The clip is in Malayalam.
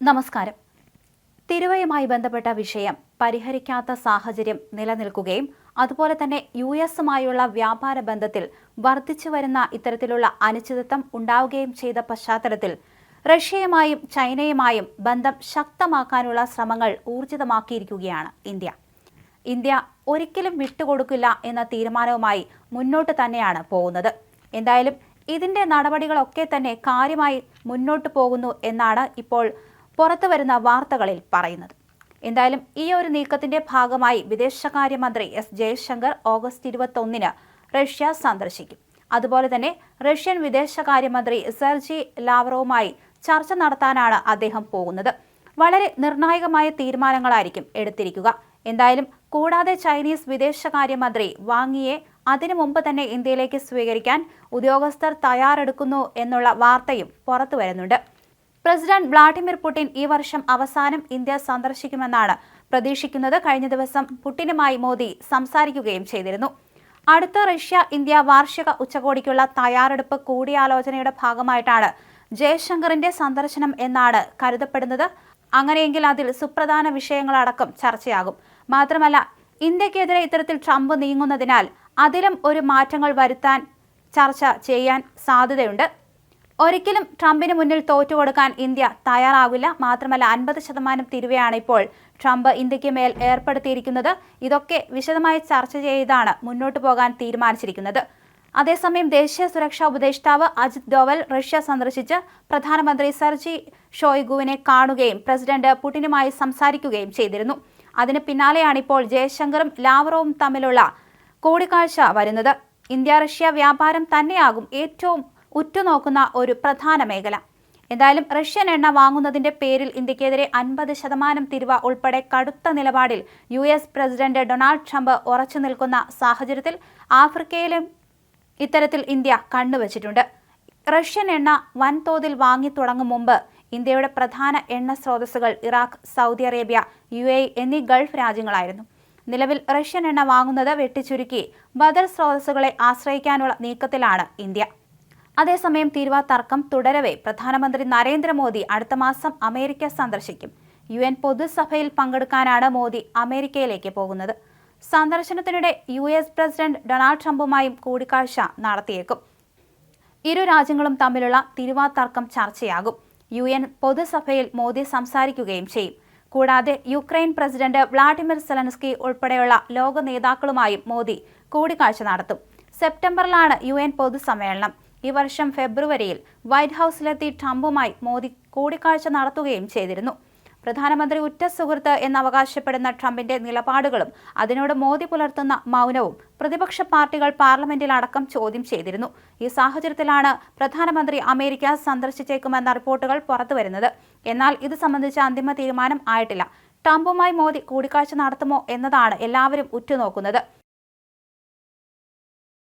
നമസ്കാരം. തിരുവയുമായി ബന്ധപ്പെട്ട വിഷയം പരിഹരിക്കാത്ത സാഹചര്യം നിലനിൽക്കുകയും അതുപോലെ തന്നെ യു എസുമായുള്ള വ്യാപാര ബന്ധത്തിൽ വർദ്ധിച്ചു വരുന്ന ഇത്തരത്തിലുള്ള അനിശ്ചിതത്വം ഉണ്ടാവുകയും ചെയ്ത പശ്ചാത്തലത്തിൽ റഷ്യയുമായും ചൈനയുമായും ബന്ധം ശക്തമാക്കാനുള്ള ശ്രമങ്ങൾ ഊർജിതമാക്കിയിരിക്കുകയാണ് ഇന്ത്യ. ഇന്ത്യ ഒരിക്കലും വിട്ടുകൊടുക്കില്ല എന്ന തീരുമാനവുമായി മുന്നോട്ട് തന്നെയാണ് പോകുന്നത്. എന്തായാലും ഇതിന്റെ നടപടികളൊക്കെ തന്നെ കാര്യമായി മുന്നോട്ട് പോകുന്നു എന്നാണ് ഇപ്പോൾ പുറത്തു വരുന്ന വാർത്തകളിൽ പറയുന്നത്. എന്തായാലും ഈ ഒരു നീക്കത്തിന്റെ ഭാഗമായി വിദേശകാര്യമന്ത്രി എസ് ജയശങ്കർ ഓഗസ്റ്റ് ഇരുപത്തൊന്നിന് റഷ്യ സന്ദർശിക്കും. അതുപോലെ തന്നെ റഷ്യൻ വിദേശകാര്യമന്ത്രി സെർജി ലാവറോവുമായി ചർച്ച നടത്താനാണ് അദ്ദേഹം പോകുന്നത്. വളരെ നിർണായകമായ തീരുമാനങ്ങളായിരിക്കും എടുത്തിരിക്കുക. എന്തായാലും കൂടാതെ ചൈനീസ് വിദേശകാര്യമന്ത്രി വാങ്ങിയെ അതിനു മുമ്പ് തന്നെ ഇന്ത്യയിലേക്ക് സ്വീകരിക്കാൻ ഉദ്യോഗസ്ഥർ തയ്യാറെടുക്കുന്നു എന്നുള്ള വാർത്തയും പുറത്തു വരുന്നുണ്ട്. പ്രസിഡന്റ് വ്ളാഡിമിർ പുടിൻ ഈ വർഷം അവസാനം ഇന്ത്യ സന്ദർശിക്കുമെന്നാണ് പ്രതീക്ഷിക്കുന്നത്. കഴിഞ്ഞ ദിവസം പുടിനുമായി മോദി സംസാരിക്കുകയും ചെയ്തിരുന്നു. അടുത്ത റഷ്യ ഇന്ത്യ വാർഷിക ഉച്ചകോടിക്കുള്ള തയ്യാറെടുപ്പ് കൂടിയാലോചനയുടെ ഭാഗമായിട്ടാണ് ജയശങ്കറിന്റെ സന്ദർശനം എന്നാണ് കരുതപ്പെടുന്നത്. അങ്ങനെയെങ്കിൽ അതിൽ സുപ്രധാന വിഷയങ്ങളടക്കം ചർച്ചയാകും. മാത്രമല്ല ഇന്ത്യക്കെതിരെ ഇത്തരത്തിൽ ട്രംപ് നീങ്ങുന്നതിനാൽ അതിലും ഒരു മാറ്റങ്ങൾ വരുത്താൻ ചർച്ച ചെയ്യാൻ സാധ്യതയുണ്ട്. ഒരിക്കലും ട്രംപിന് മുന്നിൽ തോറ്റുകൊടുക്കാൻ ഇന്ത്യ തയ്യാറാവില്ല. മാത്രമല്ല അൻപത് ശതമാനം തിരുവയാണ് ഇപ്പോൾ ട്രംപ് ഇന്ത്യയ്ക്ക് മേൽ ഏർപ്പെടുത്തിയിരിക്കുന്നത്. ഇതൊക്കെ വിശദമായി ചർച്ച ചെയ്താണ് മുന്നോട്ട് പോകാൻ തീരുമാനിച്ചിരിക്കുന്നത്. അതേസമയം ദേശീയ സുരക്ഷാ ഉപദേഷ്ടാവ് അജിത് ഡോവൽ റഷ്യ സന്ദർശിച്ച് പ്രധാനമന്ത്രി സെർജി ഷോയ്ഗുവിനെ കാണുകയും പ്രസിഡന്റ് പുടിനുമായി സംസാരിക്കുകയും ചെയ്തിരുന്നു. അതിന് പിന്നാലെയാണ് ഇപ്പോൾ ജയശങ്കറും ലാവറോവും തമ്മിലുള്ള കൂടിക്കാഴ്ച വരുന്നത്. ഇന്ത്യ റഷ്യ വ്യാപാരം തന്നെയാകും ഏറ്റവും ഉറ്റുനോക്കുന്ന ഒരു പ്രധാന മേഖല. എന്തായാലും റഷ്യൻ എണ്ണ വാങ്ങുന്നതിന്റെ പേരിൽ ഇന്ത്യക്കെതിരെ അൻപത് ശതമാനം തിരുവ ഉൾപ്പെടെ കടുത്ത നിലപാടിൽ U S president Donald Trump ഉറച്ചു നിൽക്കുന്ന സാഹചര്യത്തിൽ ആഫ്രിക്കയിലും ഇത്തരത്തിൽ ഇന്ത്യ കണ്ണുവച്ചിട്ടുണ്ട്. റഷ്യൻ എണ്ണ വൻതോതിൽ വാങ്ങി തുടങ്ങും മുമ്പ് ഇന്ത്യയുടെ പ്രധാന എണ്ണ സ്രോതസ്സുകൾ Iraq Saudi Arabia U A എന്നീ ഗൾഫ് രാജ്യങ്ങളായിരുന്നു. നിലവിൽ റഷ്യൻ എണ്ണ വാങ്ങുന്നത് വെട്ടിച്ചുരുക്കി ബദൽ സ്രോതസ്സുകളെ ആശ്രയിക്കാനുള്ള നീക്കത്തിലാണ് ഇന്ത്യ. അതേസമയം തീരുവ തർക്കം തുടരവെ പ്രധാനമന്ത്രി നരേന്ദ്രമോദി അടുത്ത മാസം അമേരിക്ക സന്ദർശിക്കും. യു എൻ പൊതുസഭയിൽ പങ്കെടുക്കാനാണ് മോദി അമേരിക്കയിലേക്ക് പോകുന്നത്. സന്ദർശനത്തിനിടെ യു എസ് പ്രസിഡന്റ് ഡൊണാൾഡ് ട്രംപുമായും കൂടിക്കാഴ്ച നടത്തിയേക്കും. ഇരു രാജ്യങ്ങളും തമ്മിലുള്ള തിരുവാ തർക്കം ചർച്ചയാകും. യു എൻ പൊതുസഭയിൽ മോദി സംസാരിക്കുകയും ചെയ്യും. കൂടാതെ യുക്രൈൻ പ്രസിഡന്റ് വ്ളാഡിമിർ സെലൻസ്കി ഉൾപ്പെടെയുള്ള ലോക നേതാക്കളുമായും മോദി കൂടിക്കാഴ്ച നടത്തും. സെപ്റ്റംബറിലാണ് യു എൻ പൊതുസമ്മേളനം. ഈ വർഷം ഫെബ്രുവരിയിൽ വൈറ്റ് ഹൌസിലെത്തി ട്രംപുമായി മോദി കൂടിക്കാഴ്ച നടത്തുകയും ചെയ്തിരുന്നു. പ്രധാനമന്ത്രി ഉറ്റ സുഹൃത്ത് എന്നവകാശപ്പെടുന്ന ട്രംപിന്റെ നിലപാടുകളും അതിനോട് മോദി പുലർത്തുന്ന മൗനവും പ്രതിപക്ഷ പാർട്ടികൾ പാർലമെന്റിൽ അടക്കം ചോദ്യം ചെയ്തിരുന്നു. ഈ സാഹചര്യത്തിലാണ് പ്രധാനമന്ത്രി അമേരിക്ക സന്ദർശിച്ചേക്കുമെന്ന റിപ്പോർട്ടുകൾ പുറത്തുവരുന്നത്. എന്നാൽ ഇത് സംബന്ധിച്ച അന്തിമ തീരുമാനം ആയിട്ടില്ല. ട്രംപുമായി മോദി കൂടിക്കാഴ്ച നടത്തുമോ എന്നതാണ് എല്ലാവരും ഉറ്റുനോക്കുന്നത്.